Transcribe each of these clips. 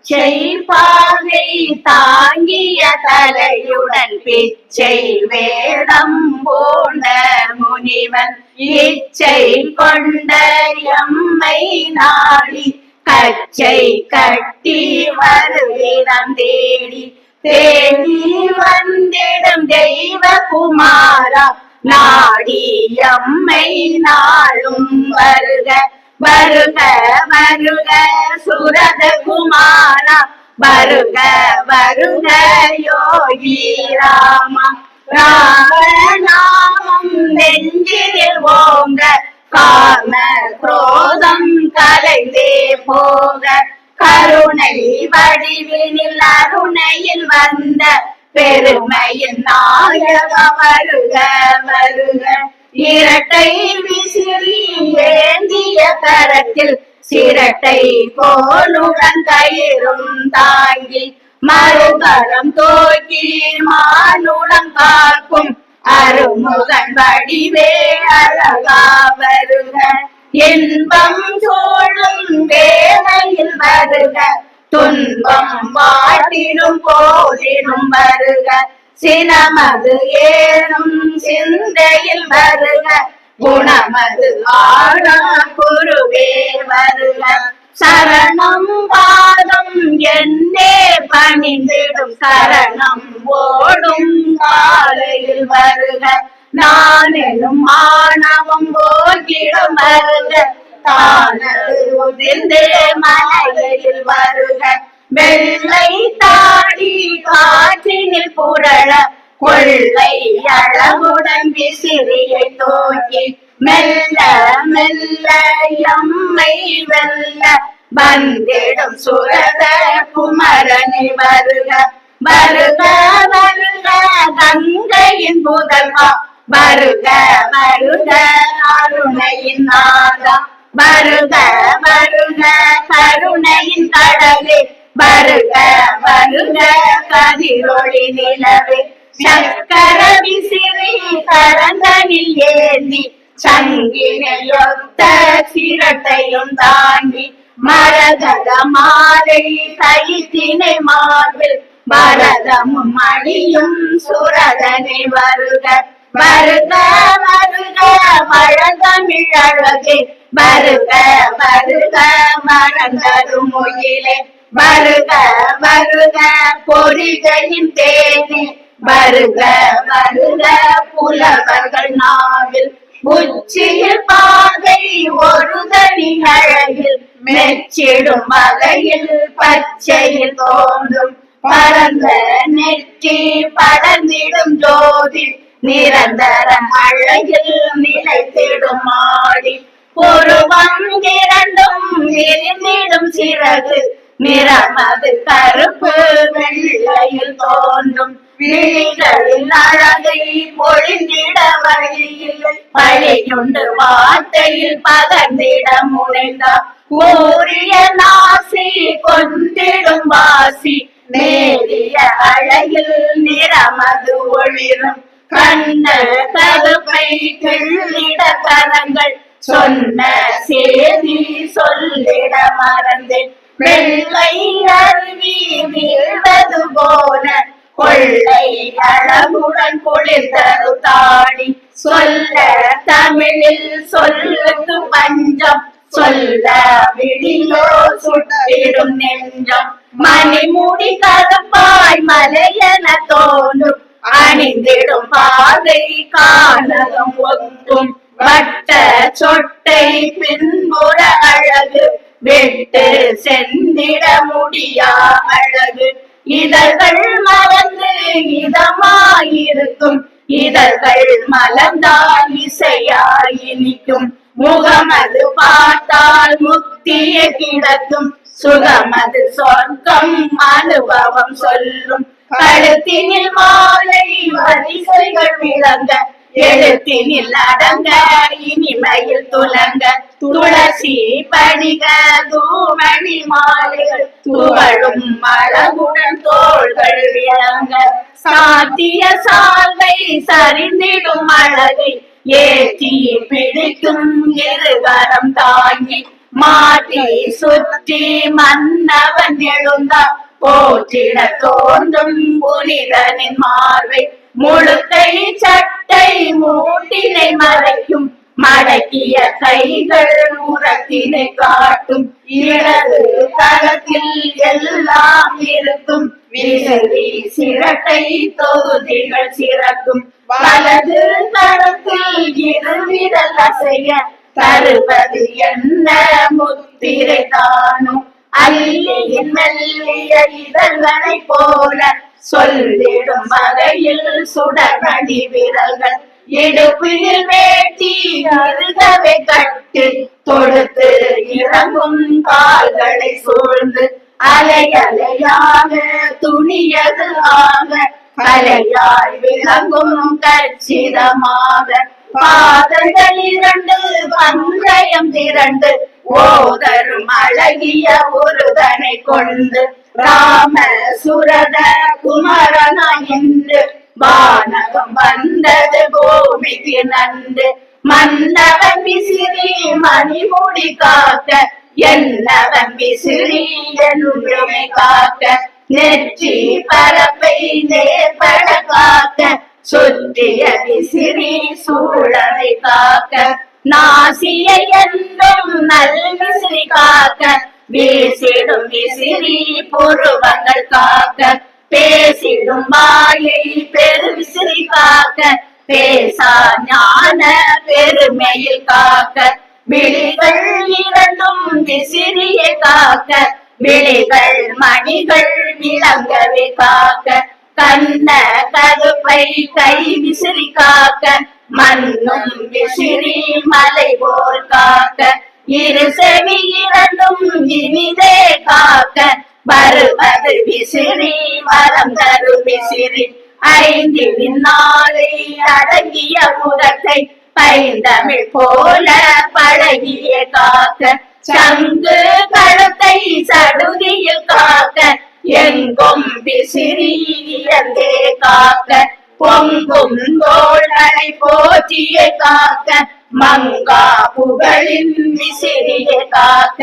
பச்சை பாதை தாங்கிய தலையுடன் பிச்சை வேடம் போன முனிவன் இச்சை கொண்ட எம்மை நாடி கச்சை கட்டி வருவிடம் தேடி தேடி வந்திடும் தெய்வ குமாரா நாடி எம்மை நாளும் வருக வருக வருக சுரத குமாரா. வருக வருக யோகி ராமா. ராமநாமம் நெஞ்சில் ஓங்க காம குரோதம் கலைந்தே போக. கருணை வடிவினில் அருணையில் வந்த பெருமையின் நாயக வருக வருக. இரட்டை விசிறி ஏந்திய கரத்தில் சிரட்டை போலுடன் கயிறும் தாங்கி மறுகரம் தோக்கி மானுடன் காக்கும் அருமுகன் வடிவே அழகா வருக. இன்பம் சோழும் வேலையில் வருக. துன்பம் வாட்டிடும் போதிலும் வருக. சினமது ஏறும் சிந்தையில் வருக. குணமது ஆடா குருவே வருக. சரணம் பாதம் என்னே பணிந்திடும். சரணம் ஓடும் காலையில் வருக. நான் எனும் மாணவம் போகிடும் வருக. தானது உதிர்ந்தே மலையில் வருக. வெள்ளை தாடி காற்றினில் புரள கொள்ளை அளவுடன் விசிறியை தோக்கி மெல்ல மெல்ல எம்மை வெல்ல வந்திடும் சுரத குமரனை வருக. வருக வருக கங்கையின் புதல்வா. வருக வருக அருணையின் நாதா. வருக வருக கருணையின் கடலே. வருக வருக கதிரொளி நிலவே. சங்கர விசிறி கரந்தனில் ஏந்தி. சங்கினையொத்த சிரட்டையும் தாண்டி. மரகத மாலை கைத்தினை மாறு பரதமும் மணியும் சுரதனை வருக. வருக வருக மழந்தமிழ் அழகே வருக வருக மறந்தரும் முயிலே வருக வருக பொறிகளின் தேனே. வருக வருக புலவர்கள் நாவில். உச்சியில் பாதை ஒரு தனி அழகில். மெச்சிடும் வகையில் பச்சையில் தோன்றும். பரந்த நெற்றி படர்ந்திடும் ஜோதி. நிரந்தர அழகில் நிலைத்திடும் மாடி புருவம் இரண்டும் விரிந்திடும் சிறகு. நிறமது கருப்பு வெள்ளையில் தோன்றும் விழிகளின் அழகை பொழிந்திட வழியில். வழியுண்டு வார்த்தையில் பகர்ந்திட முனைந்தார் கூறிய நாசி கொண்டிடும் வாசி. நேரிய அழகில் நிறமது ஒளிரும். கண்ண கருப்பை கிள்ளிட கரங்கள். சொன்ன சேதி சொல்லிட மறந்தேன். வெள்ளை அருவி வீழ்வது போல கொள்ளை அழகுடன் குளிர்ந்தரு தாடி. சொல்ல தமிழில் சொல்லுக்கு பஞ்சம் சொல்ல விடியோ சுட்டிடும் நெஞ்சம். மணிமுடி கதப்பாய் மலையென தோன்றும் அணிந்திடும் பாதை காணகம் ஒத்தும் வட்ட சொட்டை பின்புற அழகு விட்டு சென்றிட முடியா அழகு இதழ்கள் மலர்ந்து இதமாயிருக்கும் இதழ்கள் மலர்ந்தால் இசையாயினிக்கும். முகமது பார்த்தால் முக்திய கிடக்கும். சுகமது சொர்க்கம் அனுபவம் சொல்லும். கழுத்தினில் மாலை வரிசைகள் விளங்க எழுத்தினில் அடங்க இனிமையில் துலங்க. துளசி படிக தூமணி மாலைகள் துவழும் மழகுடன் தோள்கள் விளங்க. சாத்திய சால்வை சரிந்திடும் அழகை ஏற்றி பிடிக்கும் இருவரம் தாங்கி. மாட்டி சுற்றி மன்னவன் எழுந்தார் போற்றிட தோன்றும் புனிதனின் மார்வை முழுக்கை சட்டை மூட்டினை மறைக்கும் மடக்கிய கைகள் உரத்தினை காட்டும். இடது தளத்தில் எல்லாம் இருக்கும். விசிறி சிரட்டை தொகுதிகள் சிறக்கும். வலது தளத்தில் இருவிரல் அசைய தருவது என்ன முத்திரை தானும். அல்லியின் மெல்லிய இதழ்களை போல சொல்லிடும் வகையில் சுடர்மணி விரல்கள் இடுப்பில் வேட்டி அருகவை கட்டு தொடுத்து இறங்கும் கால்களை சூழ்ந்து அலை அலையாக துணியது ஆக கலையாய் விளங்கும் கச்சிதமாக. பாதங்கள் இரண்டு பந்தயம் திரண்டு ஓதரும் அழகிய ஒருதனை கொண்டு ராம சுரத குமரனா என்று வானகம் வந்தது பூமிக்கு நன்று. மன்னவன் விசிறி மணிமுடி காக்க என்னவன் விசிறி என்றுமே காக்க. நெற்றி பரப்பை நேர்பட காக்க சுற்றிய விசிறி சூழலை காக்க. நாசியை என்றும் நல் விசிறி காக்க வீசிடும் விசிறி புருவங்கள் காக்க பேசிடும் வாயை பெரு விசிறி காக்க பேசா ஞான பெருமையில் காக்க. விழிகள் இரண்டும் விசிறியை காக்க விழிகள் மணிகள் விளங்கவே காக்க. கண்ண கருப்பை கை விசிறி காக்க மண்ணும் விசிறி மலை போல் காக்க. இரு செவி இரண்டும் இனிதே காக்க வருவது விசிறி மரம் தரும் விசிறி. ஐந்தின் நாளை அடங்கிய முகத்தை பைந்தமிழ் போல பழகிய காக்க சங்கு கழுத்தை சடுதியில் காக்க எங்கும் விசிறியந்தே காக்க பொங்கும் தோழனை போற்றிய காக்க மங்கா புகழின் விசிறிய காக்க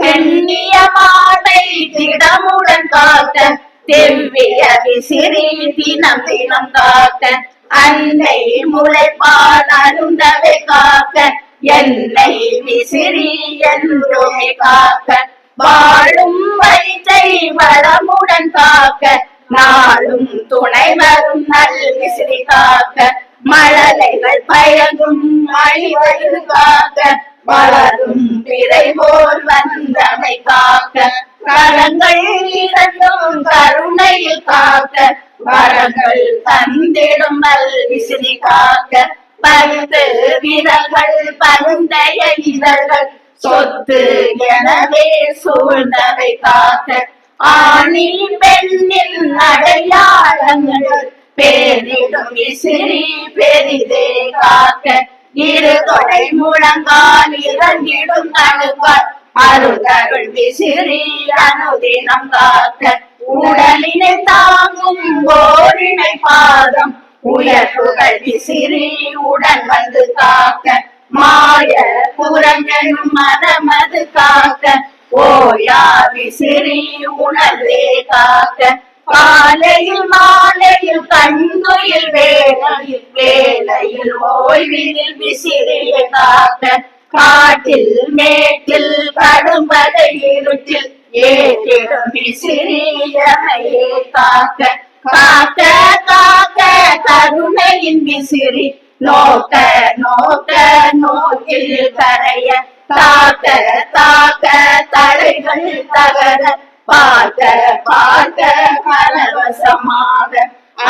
பெண்ணிய மாட்டை திடமுடன் காக்க தெவ்விய விசிறி தினம் தினம் காக்க அன்னை முளைப்பால் அருந்தவை காக்க என்னை விசிறி என்றுமே காக்க வாழும் வயிற்றை வளமுடன் காக்க நாளும் துணை வரும் நல் விசிறி காக்க மழலைகள் பயகும் மழிவழு காக்க வளரும் பிறை போல் வந்தமை காக்க கரங்கள் இரண்டும் கருணையில் காக்க வரங்கள் தந்திடும் விசிறி காக்க பருந்து விரல்கள் பருந்தைய இதழ்கள் சொத்து எனவே சூழ்ந்தவை காக்க. ஆணில் பெண்ணின் அடையாளங்கள் பேரிடும் விசிறி பெரிதே காக்க. இரு தொடை முழங்கால் இறங்கிடும் தழுவார். அருதருள் விசிறி அனுதினம் காக்க. உடலினை தாங்கும் ஓரினை பாதம். உயர்வுகள் விசிறி உடன் வந்து காக்க. மாய புறங்கனும் மதமது காக்க. ஓயா விசிறி உணர்வே காக்க. காலையில் மாலையில் கண்ணுயில் வேலையில் வேலையில் ஓய்வினில் விசிறிய காக்க காட்டில் மேட்டில் கடும்பதை இருட்டில் ஏற்றிடும் விசிறியமையே காக்க காக்க காக்க கருணையின் விசிறி நோக்க நோக்க நோக்கில் கரைய தாக்க தாக்க தலைகள் தகர பார்த்த பார்த்த பரவசமாக.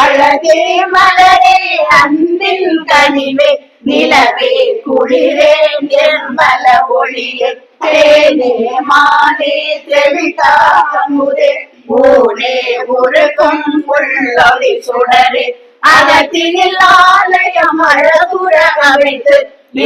அழகே மலரே அன்பின் கனிவே நிலவே குளிரே நிர்மல ஒளியே. தேனே மானே தெளிதாமுதே ஊனே உருக்கும் உள்ளொளி சுடரே. அகத்தினில் ஆலயம் அழகுற அமைத்து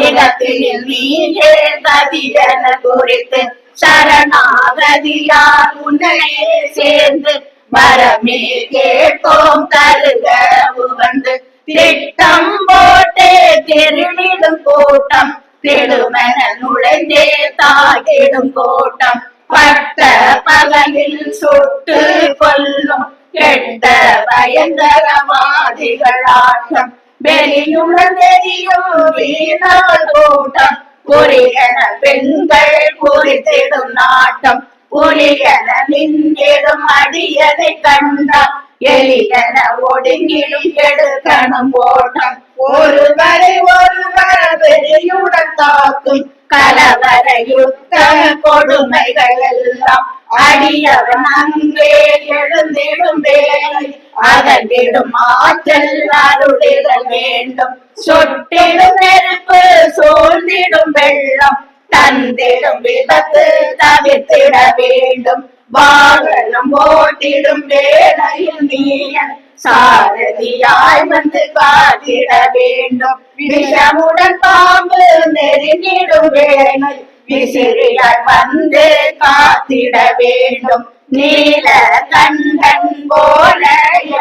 இடத்தினில் நீயே கதியன குறித்து. சரணாகதியார் உன்னையே சேர்ந்து மரமே கேட்போம் கருக உவந்து. திட்டம் போட்டே தெருளிடும் கூட்டம் தெருமன நுழைந்தே தாகிடும் கூட்டம். பட்ட பகலில் சுட்டு கொல்லும் கெட்ட பயங்கரவாதிகள் ஆட்டம். வெளியுள்ள தெரியும் வீணால் கூட்டம். புரியன பெண்கள் குறித்திடும் நாட்டம் புரியன நின்றிடும் அடியதை கண்டால் எளியன ஒடுங்கிடும் எடுக்கணும் ஓட்டம். ஒருவரை ஒருவர பெரியுடன் தாக்கும் கலவர யுத்த கொடுமைகள் எல்லாம். அடியவன் அங்கே எழுந்திடும் வேலை அகன்றிடும் ஆற்றல் அருளிடல் வேண்டும். சொட்டிடும் நெருப்பு சோழ்ந்திடும் வெள்ளம். தந்திடும் விபத்து தவிர்த்திட வேண்டும். வாகனம் ஓட்டிடும் வேலையில் நீயன் சாரதியாய் வந்து காத்திட வேண்டும். விஷமுடன் பாம்பு நெருங்கிடும் வேலை விசிறியாய் வந்து காத்திட வேண்டும் நீல கண்டன் போல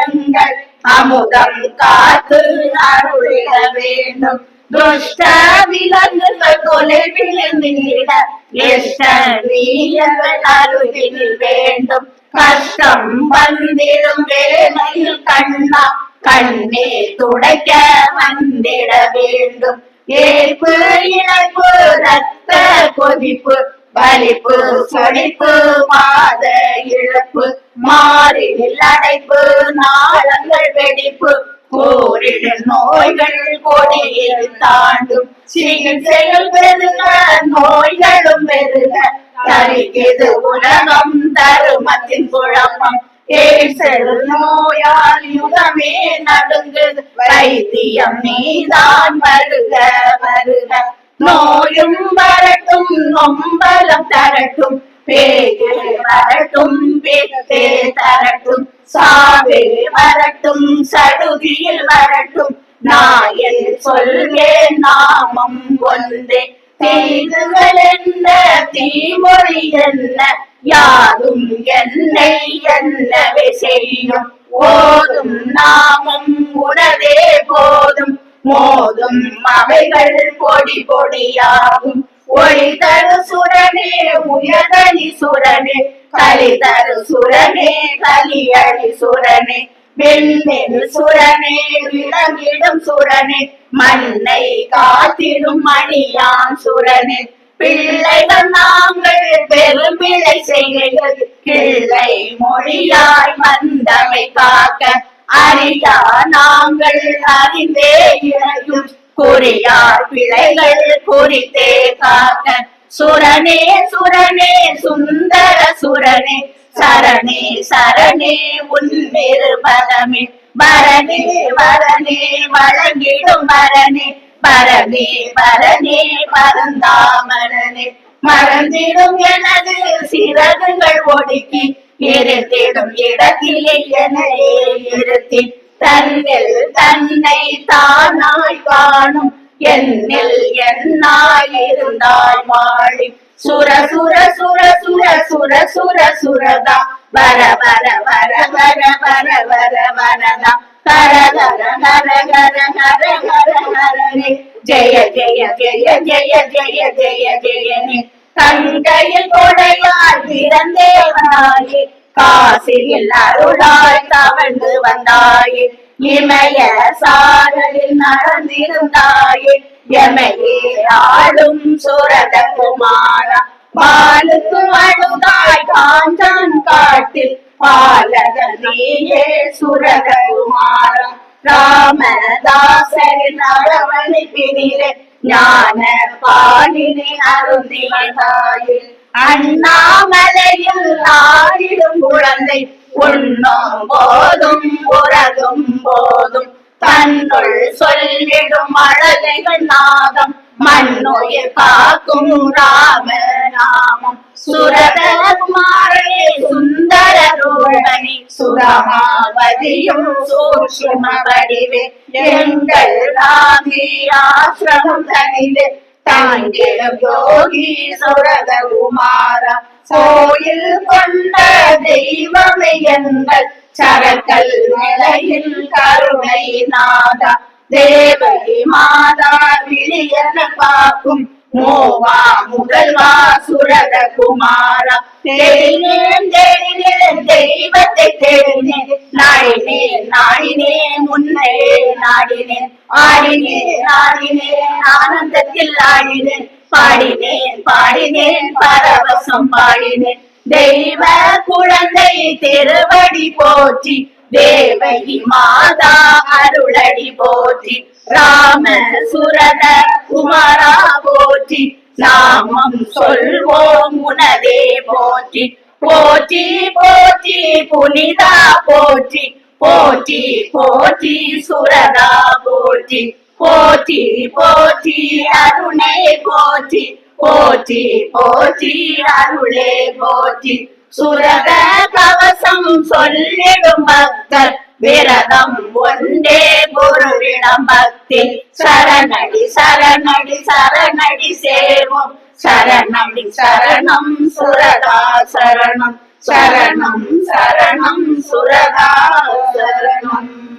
எங்கள் அமுதம் காத்து அருளிட வேண்டும் துஷ்ட விலங்குகள் தொலைவில் நின்ற எஷ்ட நீயங்கள் அருகில் வேண்டும் கஷ்டம் வந்திடும் வேலையில் கண்ணா கண்ணீர் துடைக்க வந்திட வேண்டும் கேட்பு இழப்பு ரத்த கொதிப்பு வலிப்பு சொலிப்பு மாத இழப்பு மாறினில் அடைப்பு நாளங்கள் வெடிப்பு போரிடும் நோய்கள் கொடியில் தாண்டும் சிகிச்சைகள் பெருக நோய்களும் பெருக தருகிறது உலகம் தருமத்தின் குழப்பம். நோயால் யுகமே நடுங்குது வைத்தியம் நீதான் வருக வருக நோயும் வரட்டும் நொம்பலம் தரட்டும் பேரு வரட்டும் பேத்தே தரட்டும் சாவே வரட்டும் சடுதியில் வரட்டும் நாயல் சொல்வே நாமம் ஒன்றே தீதுகள் என்ன தீமொழி என்ன யாரும் என்னை என்னவே செய்யும். போதும் நாமும் உணவே போதும். மோதும் அவைகள் பொடி பொடியாகும். ஒளி தரு சுரனே உயர்தனி சுரனே கலி தரு சுரனே கலியடி சுரனே. வெண்ணெரு சுரனே விளங்கிடும் சுரனே. மண்ணை காத்திடும் மணியான் சுரனே. பிள்ளைகள் நாங்கள் பெருமிழை செய்கிறது பிள்ளை மொழியாய் வந்தமை காக்க அறியா நாங்கள் அறிந்தே இழையும் குறியார் பிழைகள் குறித்தே காக்க. சுரனே சுரனே சுந்தர சுரனே சரணே சரணே உன் பதமே மரணே மரணே வழங்கிடும் மரணே பரமே பரனே பரந்தாமரனே மறந்திடும் எனது சிறகுகள் ஒடுக்கி இருத்திடும் இடத்திலே எனவே இருத்தி தன்னில் தன்னை தானாய் காணும் என்னில் என்னாய் இருந்தாய் வாழி சுர சுர சுர சுர சுர சுர சுரதா. வர வர வர வர வர வர வரதா கர கர கர கர கர கர கரனே ஜெய ஜெய ஜெய ஜெய ஜெய ஜெய ஜெயனே தங்கையில் கொடையால் பிறந்தேவனாயே காசியில் அருளாய் தவழ்ந்து வந்தாயே இமய சாரலில் நடந்திருந்தாயே எமையே ஆளும் சுரத குமாரா பாலுக்கு அழுதாய் காஞ்சான் காட்டில் பாலக நீயே சுரத குமாரா. ராமதாசரின் அரவணைப்பினிலே ஞான பாலினை அருந்தியதாயே அண்ணாமலையில் ஆடிடும் குழந்தை உண்ணும் போதும் உறகும் போதும். தன்னுள் சொல்லிடும் அழகைகள் நாதம். மண்ணுயிர் காக்கும் ராம நாமம் சுரதகுமாரே சுந்தர ரூபணி சுரமாவதியும் சூஷ்ம வடிவே எங்கள் ராமி ஆசிரமம் தனிலே தாங்கிடும் யோகி சுரதகுமார கோயில் கொண்ட தெய்வமே எங்கள். சரக்கல் நிலையில் கருணை நாதா தேவகி மாதா விழியன காக்கும் மோவா முதல்வா சுரத குமாரா தேடினேன் தேடினேன் தெய்வத்தை தேடினேன். நாடினேன் முன்னே நாடினேன். ஆடினேன் ஆடினேன் ஆனந்தத்தில் ஆடினேன். பாடினேன் பாடினேன் பரவசம் பாடினேன். தெய்வ குழந்தை திருவடி போற்றி தேவகி மாதா அருளடி போற்றி ராம சுரத குமாரா போற்றி நாமம் சொல்வோம் உனதே போற்றி. போற்றி போற்றி புனிதா போற்றி போற்றி போற்றி சுரதா போற்றி. போற்றி போற்றி அருணே போற்றி. போற்றி போற்றி அருளே போற்றி. சுரத கவசம் சொல்லிடும் பக்தர். விரதம் ஒன்றே குருவிடம் பக்தி. சரணடி சரணடி சரணடி சேவோம். சரணடி சரணம் சுரதா சரணம். சரணம் சரணம் சுரதா சரணம்.